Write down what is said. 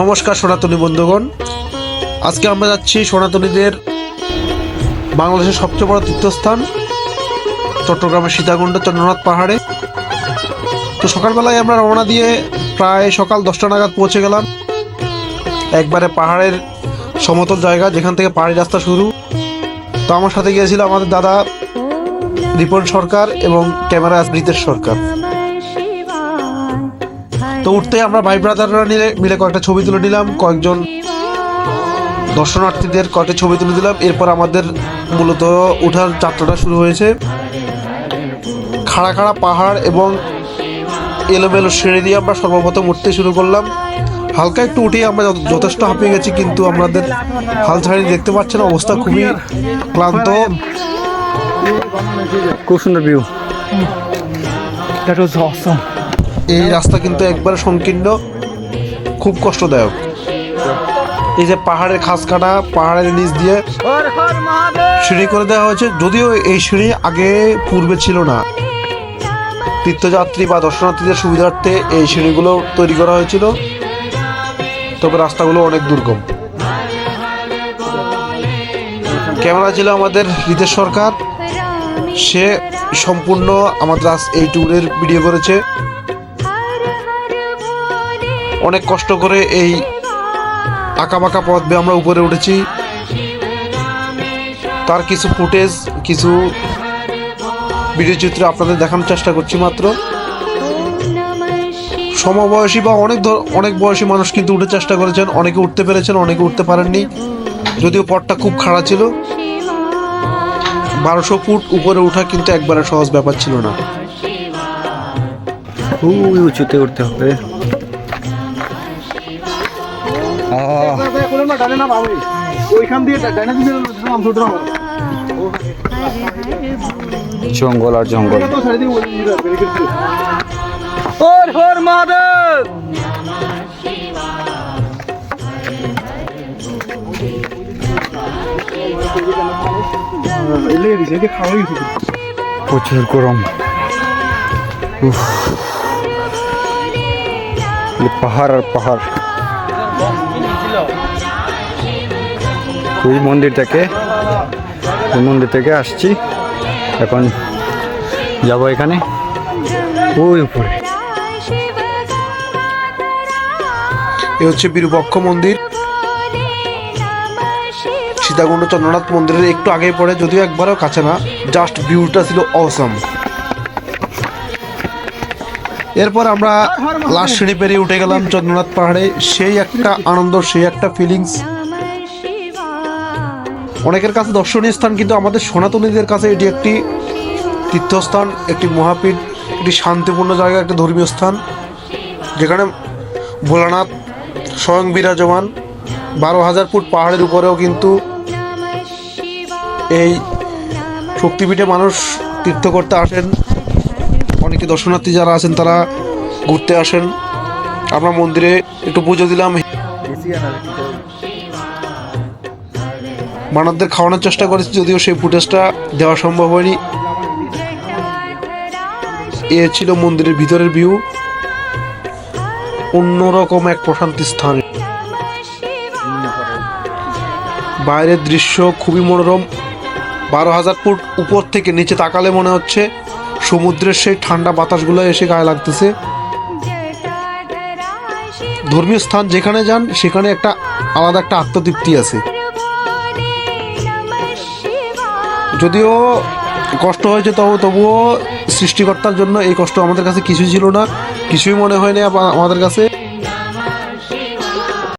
নমস্কার সনাতনী বন্ধুগণ। আজকে আমরা যাচ্ছি সনাতনীদের বাংলাদেশের সবচেয়ে বড় তীর্থস্থান, চট্টগ্রামের সীতাকুণ্ড চন্দ্রনাথ পাহাড়ে। তো সকালবেলায় আমরা রওনা দিয়ে প্রায় সকাল দশটা নাগাদ পৌঁছে গেলাম। একবারে পাহাড়ের সমতল জায়গা, যেখান থেকে পাহাড়ি রাস্তা শুরু। তো আমার সাথে গিয়েছিল আমাদের দাদা রিপন সরকার এবং ক্যামেরা রিতেশ সরকার। তো উঠতে আমরা ভাই ব্রাদাররা মিলে মিলে কয়েকটা ছবি তুলে নিলাম কয়েকজন দর্শনার্থীদের কয়েকটা ছবি তুলে দিলাম এরপর আমাদের মূলত ওঠার যাত্রাটা শুরু হয়েছে। খাড়া খাড়া পাহাড় এবং এলোমেলো সিঁড়ি দিয়ে আমরা সর্বপ্রথম উঠতে শুরু করলাম। হালকা একটু উঠেই আমরা যথ- যথেষ্ট হাঁপিয়ে গেছি কিন্তু আমাদের হাল ছাড়ি দেখতে পাচ্ছেন অবস্থা খুবই ক্লান্ত। খুব সুন্দর ভিউ দ্যাট ওয়াজ অসম এই রাস্তা কিন্তু একবারে সংকীর্ণ, খুব কষ্টদায়ক। এই যে পাহাড়ের খাস কাটা, পাহাড়ের নিচ দিয়ে সিঁড়ি করে দেওয়া হয়েছে, যদিও এই সিঁড়ি আগে পূর্বে ছিল না। তীর্থযাত্রী বা দর্শনার্থীদের সুবিধার্থে এই সিঁড়িগুলো তৈরি করা হয়েছিল। তবে রাস্তাগুলো অনেক দুর্গম। ক্যামেরা ছিল আমাদের রিতেশ সরকার। সে সম্পূর্ণ আমাদের এই ট্যুরের ভিডিও করেছে। অনেক কষ্ট করে এই আঁকা বাঁকা পথ বেয়ে আমরা উপরে উঠেছি। তার কিছু ফুটেজ, কিছু ভিডিও চিত্র আপনাদের দেখানোর চেষ্টা করছি মাত্র। সমবয়সী বা অনেক অনেক বয়সী মানুষ কিন্তু উঠে চেষ্টা করেছেন, অনেকে উঠতে পেরেছেন, অনেকে উঠতে পারেননি। যদিও পথটা খুব খাড়া ছিল। বারোশো ফুট উপরে ওঠা কিন্তু একবারে সহজ ব্যাপার ছিল না। খুবই উঁচুতে উঠতে হবে। জঙ্গল আর জঙ্গল। হর প্রচুর গরম। উফ। পাহাড় আর পাহাড়। ওই মন্দির থেকে ওই মন্দির থেকে আসছি। এখন যাব এখানে। ওই উপরে। এ হচ্ছে বিরূপক্ষ মন্দির। সীতাকুণ্ড চন্দ্রনাথ মন্দিরের একটু আগে পড়ে, যদিও একবারও কাছে না। জাস্ট ভিউটা ছিল অসম এরপর আমরা লাস্ট সিঁড়ি পেরিয়ে উঠে গেলাম চন্দ্রনাথ পাহাড়ে। সেই একটা আনন্দ, সেই একটা ফিলিংস অনেকের কাছে দর্শনীয় স্থান কিন্তু আমাদের সনাতনীদের কাছে এটি একটি তীর্থস্থান, একটি মহাপীঠ, একটি শান্তিপূর্ণ জায়গা, একটি ধর্মীয় স্থান। যেখানে ভোলানাথ স্বয়ং বিরাজমান। বারো হাজার ফুট পাহাড়ের উপরেও কিন্তু এই শক্তিপীঠে মানুষ তীর্থ করতে আসেন। অনেকে দর্শনার্থী যারা আছেন, তারা ঘুরতে আসেন। আমরা মন্দিরে একটু পুজো দিলাম। মানবদের খাওয়ানোর চেষ্টা করেছি, যদিও সেই ফুটেজটা দেওয়া সম্ভব হয়নি। এ ছিল মন্দিরের ভিতরের ভিউ। অন্যরকম এক প্রশান্তি স্থান। বাইরের দৃশ্য খুবই মনোরম। বারো হাজার ফুট উপর থেকে নিচে তাকালে মনে হচ্ছে সমুদ্রের সেই ঠান্ডা বাতাসগুলো এসে গায়ে লাগতেছে। ধর্মীয় স্থান যেখানে যান, সেখানে একটা আলাদা একটা আত্মতৃপ্তি আছে। যদিও কষ্ট হয়েছে তবু তবুও সৃষ্টিকর্তার জন্য এই কষ্ট আমাদের কাছে কিছুই ছিল না, কিছুই মনে হয়নি না আমাদের কাছে।